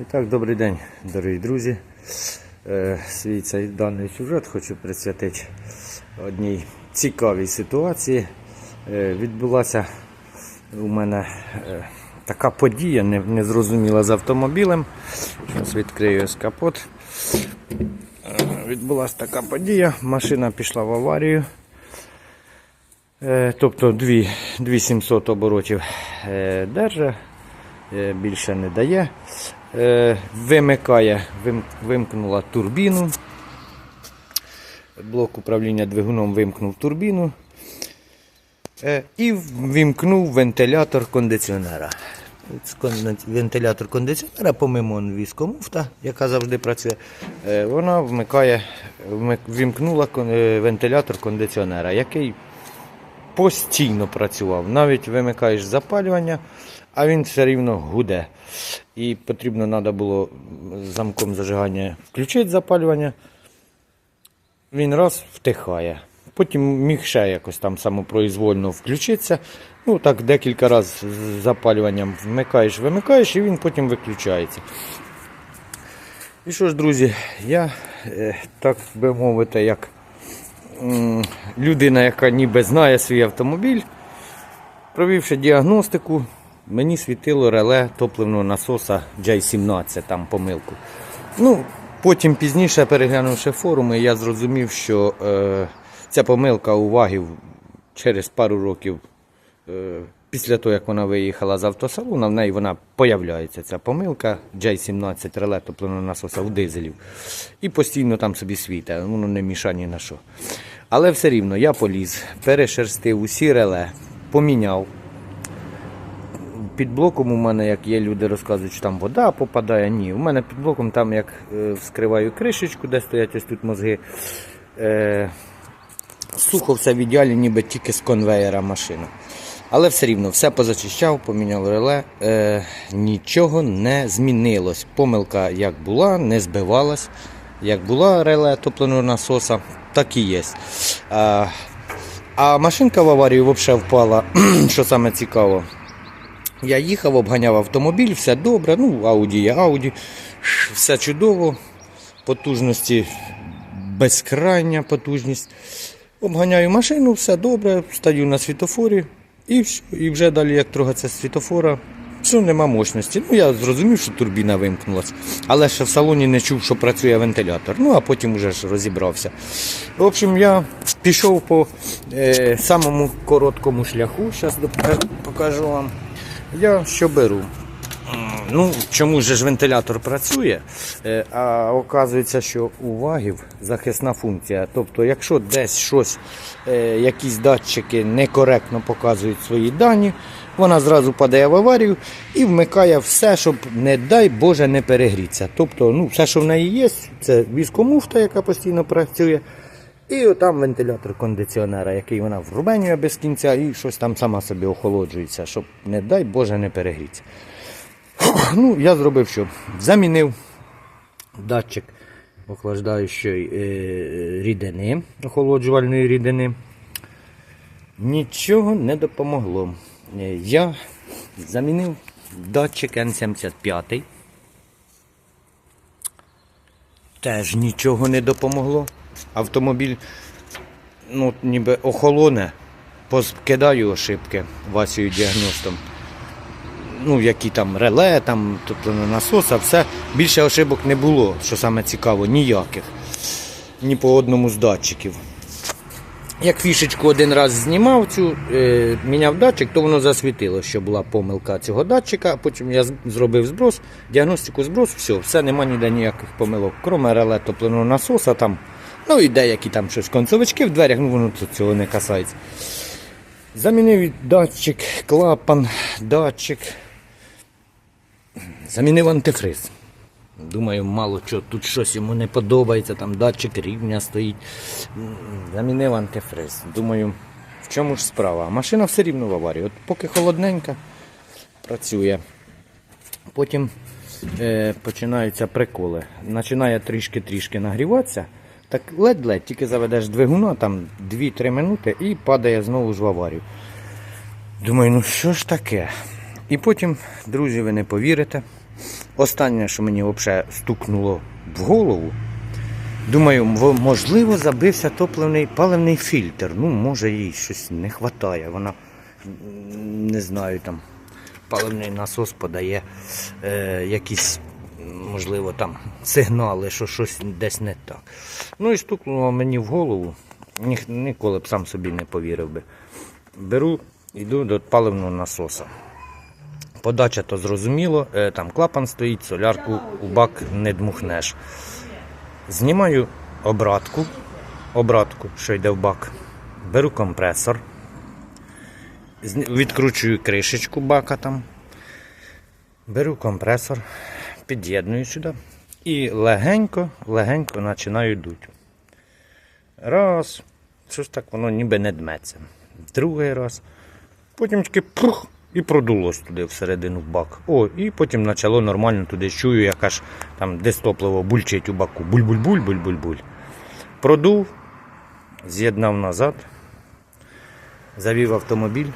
І так, добрий день, дорогі друзі. Е, Свій цей даний сюжет хочу присвятити одній цікавій ситуації. Е, Відбулася у мене е, така подія, не- незрозуміла з автомобілем. Зараз відкрию капот. Відбулася така подія, машина пішла в аварію. Тобто 2, 2700 оборотів держа, більше не дає. Е, Вимикає, вим- вимкнула турбіну. Блок управління двигуном вимкнув турбіну. Е, І вимкнув вентилятор кондиціонера. Вентилятор кондиціонера, помимо віскомуфта, яка завжди працює, е, вона вмикає, вмик- вимкнула вентилятор кондиціонера, який постійно працював. Навіть вимикаєш запалювання, а він все рівно гуде. І потрібно треба було замком зажигання включити запалювання. Він раз втихає. Потім міг ще якось там самопроізвольно включитися. Ну так декілька разів з запалюванням вмикаєш, вимикаєш, і він потім виключається. І що ж, друзі, я, е, так би мовити, як людина, яка ніби знає свій автомобіль, провівши діагностику, мені світило реле топливного насоса J17, там помилку. Ну, потім пізніше, переглянувши форуми, я зрозумів, що е, ця помилка у вагів через пару років. Е, Після того, як вона виїхала з автосалону, в неї вона появляється ця помилка J17 реле топливного насоса у дизелів. І постійно там собі світе, воно не мішає ні на що. Але все рівно я поліз, перешерстив усі реле, поміняв. Під блоком у мене, як є люди розказують, що там вода попадає. Ні, у мене під блоком там як е, вскриваю кришечку, де стоять ось тут мозги. Е, сухо все в ідеалі, ніби тільки з конвеєра машина. Але все рівно все позачищав, поміняв реле, е, нічого не змінилось. Помилка як була, не збивалась. Як була реле топленого насоса, так і є. А, а машинка в аварію взагалі впала, що саме цікаво. Я їхав, обганяв автомобіль, все добре. Ну, Ауді є Ауді, все чудово, потужності безкрайня потужність. Обганяю машину, все добре, стаю на світофорі і, і вже далі, як трогатися світофора, все, нема мощності. Ну, я зрозумів, що турбіна вимкнулася, але ще в салоні не чув, що працює вентилятор. Ну, а потім вже ж розібрався. В общем, я пішов по е, самому короткому шляху, зараз покажу вам. Я що беру? Ну, чому же ж вентилятор працює? Е, А оказується, що у захисна функція. Тобто, якщо десь щось, е, якісь датчики некоректно показують свої дані, вона зразу падає в аварію і вмикає все, щоб, не дай Боже, не перегріться. Тобто, ну, все, що в неї є, це віскомуфта, яка постійно працює. І отам вентилятор кондиціонера, який вона врубенює без кінця і щось там сама собі охолоджується, щоб, не дай Боже, не перегріться. Ну, я зробив що? Замінив датчик охлаждаючої е, рідини, охолоджувальної рідини. Нічого не допомогло. Е, Я замінив датчик N75. Теж нічого не допомогло. Автомобіль ну, ніби охолоне, покидаю ошибки Васію діагностом. Ну, які там реле, там, тобто насоса, все. Більше ошибок не було, що саме цікаво, ніяких. Ні по одному з датчиків. Як фішечку один раз знімав цю, е, міняв датчик, то воно засвітило, що була помилка цього датчика. Потім я зробив зброс, діагностику зброс, все, все, нема ніде ніяких помилок. Кроме реле топленого насоса, там, ну і деякі там щось концовички в дверях, ну воно тут цього не касається. Замінив датчик, клапан, датчик. Замінив антифриз. Думаю, мало що тут щось йому не подобається, там датчик рівня стоїть. Замінив антифриз. Думаю, в чому ж справа? Машина все рівно в аварії. От поки холодненька, працює. Потім е, починаються приколи. Починає трішки-трішки нагріватися. Так ледь-ледь, тільки заведеш двигуна, там 2-3 минути і падає знову ж в аварію. Думаю, ну що ж таке? І потім, друзі, ви не повірите, Останнє, що мені взагалі стукнуло в голову, думаю, можливо, забився топливний паливний фільтр. Ну, може, їй щось не вистачає. Вона не знаю, там паливний насос подає е, якісь, можливо, там сигнали, що щось десь не так. Ну і стукнуло мені в голову. Ні, ніколи б сам собі не повірив би. Беру, йду до паливного насоса. Подача то зрозуміло, е, там клапан стоїть, солярку у бак не дмухнеш. Знімаю обратку, обратку, що йде в бак. Беру компресор, відкручую кришечку бака там. Беру компресор, під'єдную сюди і легенько, легенько починаю дути. Раз, щось так воно ніби не дметься. Другий раз. Потім тільки пух, і продулось туди всередину в бак. О, і потім почало нормально туди чую, як аж там десь топливо бульчить у баку. Буль-буль-буль, буль-буль-буль. Продув, з'єднав назад, завів автомобіль,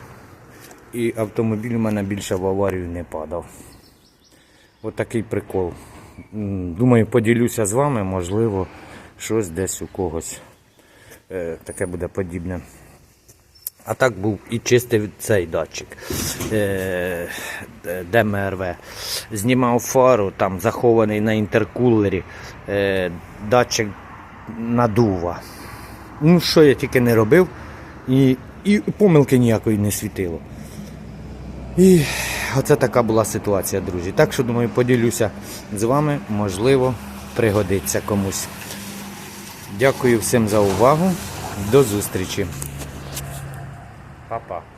і автомобіль у мене більше в аварію не падав. От такий прикол. Думаю, поділюся з вами, можливо, щось десь у когось е, таке буде подібне. А так був і чистий цей датчик е, ДМРВ. Знімав фару, там захований на інтеркулері, е, датчик надува. Ну, що я тільки не робив, і, і помилки ніякої не світило. І оце така була ситуація, друзі. Так що, думаю, поділюся з вами, можливо, пригодиться комусь. Дякую всім за увагу. До зустрічі. Papa.